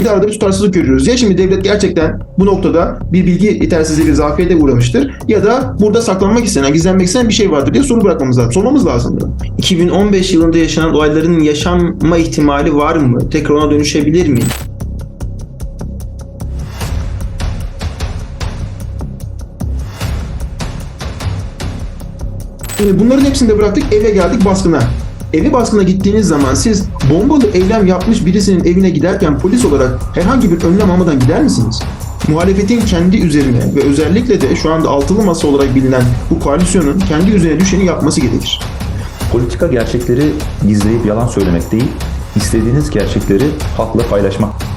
Bir arada bir tutarsızlık görüyoruz. Ya şimdi devlet gerçekten bu noktada bir bilgi yetersizliği ve zafiyete uğramıştır ya da burada saklanmak istenen, gizlenmek istenen bir şey vardır diye soru bırakmamız lazım. Sormamız lazım. 2015 yılında yaşanan olayların yaşanma ihtimali var mı? Tekrar ona dönüşebilir mi? Bunların hepsini de bıraktık eve geldik baskına. Eve baskına gittiğiniz zaman siz bombalı eylem yapmış birisinin evine giderken polis olarak herhangi bir önlem almadan gider misiniz? Muhalefetin kendi üzerine ve özellikle de şu anda altılı masa olarak bilinen bu koalisyonun kendi üzerine düşeni yapması gerekir. Politika gerçekleri gizleyip yalan söylemek değil, istediğiniz gerçekleri halkla paylaşmak.